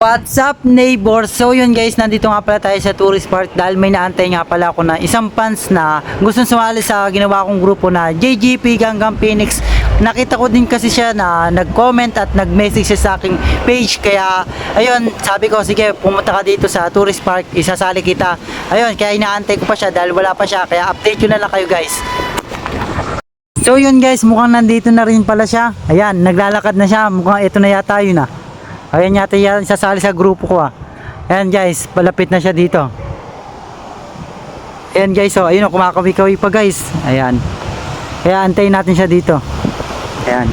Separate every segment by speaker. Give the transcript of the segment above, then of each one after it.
Speaker 1: What's up neighbor? So yun guys, nandito nga pala tayo sa tourist park dahil may naantay nga pala ako na isang fans na gustong sumali sa ginawa kong grupo na JGP Ganggang Phoenix. Nakita ko din kasi siya na nag-comment at nag-message siya sa aking page kaya ayun, sabi ko sige pumunta ka dito sa tourist park, isasali kita. Ayun, kaya inaantay ko pa siya dahil wala pa siya kaya update ko na lang kayo guys. So yun guys, mukhang nandito na rin pala siya. Ayan, naglalakad na siya. Mukhang ito na yata yun ah. Ayan yata yan, sasali sa grupo ko ah. Ayan guys, palapit na siya dito. Ayan guys, oh, ayun oh, kumakawi-kawi pa guys. Ayan. Kaya antayin natin siya dito. Ayan.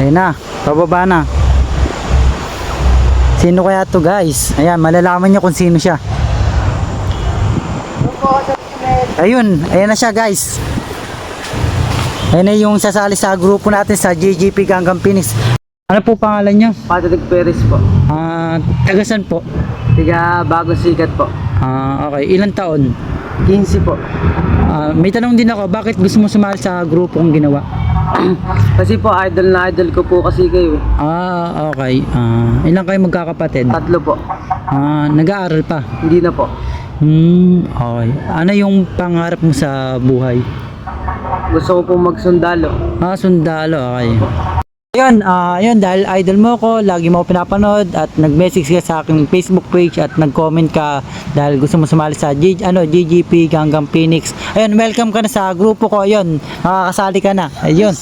Speaker 1: Ayan na, pababa na. Sino kaya to guys? Ayan, malalaman niyo kung sino siya. Ayun, ayan na siya guys. Ayan na yung sasali sa grupo natin sa GGP Ganggang Phoenix. Ano po pangalan niyo?
Speaker 2: Patrick Perez po.
Speaker 1: Ah, tagasan po.
Speaker 2: Tiga bagong sikat po.
Speaker 1: Ah, okay. Ilang taon?
Speaker 2: 15 po.
Speaker 1: Ah, may tanong din ako, bakit gusto mo sumali sa grupo kong ginawa?
Speaker 2: Kasi po idol na idol ko po kasi kayo. eh.
Speaker 1: Ah, okay. Ah, ilang kayo magkakapatid?
Speaker 2: Tatlo po.
Speaker 1: Ah, nag-aaral pa.
Speaker 2: Hindi na po.
Speaker 1: Hmm, okay. Ano yung pangarap mo sa buhay?
Speaker 2: Gusto ko po magsundalo.
Speaker 1: Ah, sundalo, okay. Ayun, ah, ayun, dahil idol mo ko, lagi mo pinapanood at nag-message ka sa aking Facebook page at nag-comment ka dahil gusto mo sumali sa G, ano, GGP Ganggang Phoenix. Ayun, welcome ka na sa grupo ko. Ayun, makakasali ka na. Ayun.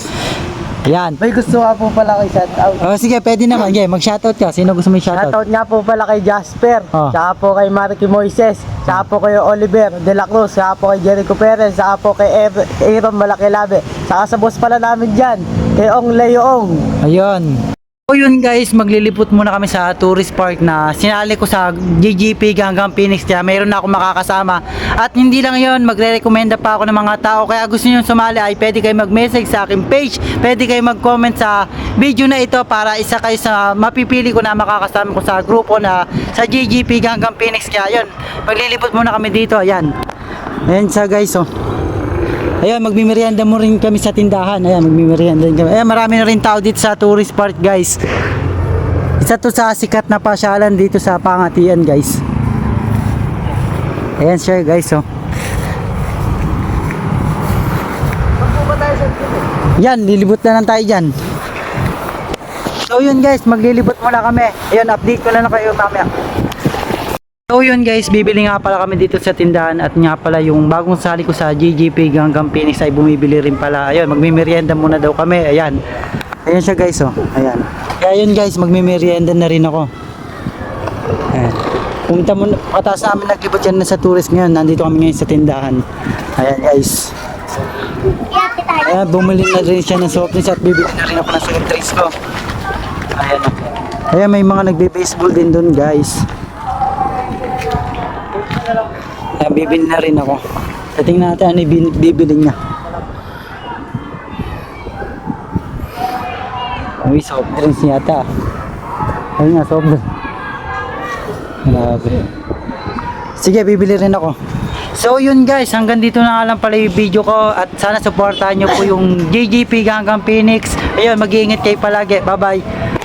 Speaker 1: Ayan.
Speaker 2: May gusto nga po pala kay shoutout.
Speaker 1: Oh, sige, pwede naman. Okay, mag-shoutout ka. Sino gusto mo i-shoutout?
Speaker 2: Shoutout nga po pala kay Jasper.
Speaker 1: Oh.
Speaker 2: Tsaka po kay Marky Moises. Tsaka po kay Oliver De La Cruz. Tsaka po kay Jericho Perez. Tsaka po kay Er- Aaron Malakilabe. Tsaka sa boss pala namin dyan. Kay Ong Leoong.
Speaker 1: Ayun. So yun guys, maglilipot muna kami sa tourist park na sinali ko sa GGP hanggang Phoenix kaya mayroon na ako makakasama. At hindi lang yun, magre-recommenda pa ako ng mga tao kaya gusto nyo sumali ay pwede kayo mag-message sa aking page, pwede kayo mag-comment sa video na ito para isa kayo sa mapipili ko na makakasama ko sa grupo na sa GGP hanggang Phoenix kaya yun, maglilipot muna kami dito, ayan. Ayan siya guys oh. Ayan, magmimerienda mo rin kami sa tindahan. Ayan, magmimerienda rin kami. Ayan, marami na rin tao dito sa tourist park, guys. Isa to sa sikat na pasyalan dito sa Pangatian, guys. Ayan siya, guys, oh. Yan, lilibot na lang tayo dyan. So yun guys, maglilibot muna kami. Ayan, update ko na lang kayo mamaya. So yun guys, bibili nga pala kami dito sa tindahan at nga pala yung bagong sali ko sa GGP hanggang Phoenix ay bumibili rin pala. Ayun, magmimerienda muna daw kami. Ayan. Ayan siya guys, oh. Ayan. Kaya yun guys, magmimerienda na rin ako. Ayan. Pumunta muna, pataas namin naglibot yan na sa tourist ngayon. Nandito kami ngayon sa tindahan. Ayan guys. Ayan, bumili na rin siya ng soft drinks at bibili na rin ako ng soft drinks ko. Ayan. Ayan, may mga nagbe-baseball din doon guys. Ayan, bibili na rin ako. So, tingnan natin ano bibili niya. Uy, soft drinks yata. Ayun nga, soft drinks. Sige, bibili rin ako. So yun guys, hanggang dito na lang pala yung video ko at sana supportahan nyo po yung JGP hanggang Phoenix. Ayun, mag-iingat kayo palagi. Bye bye.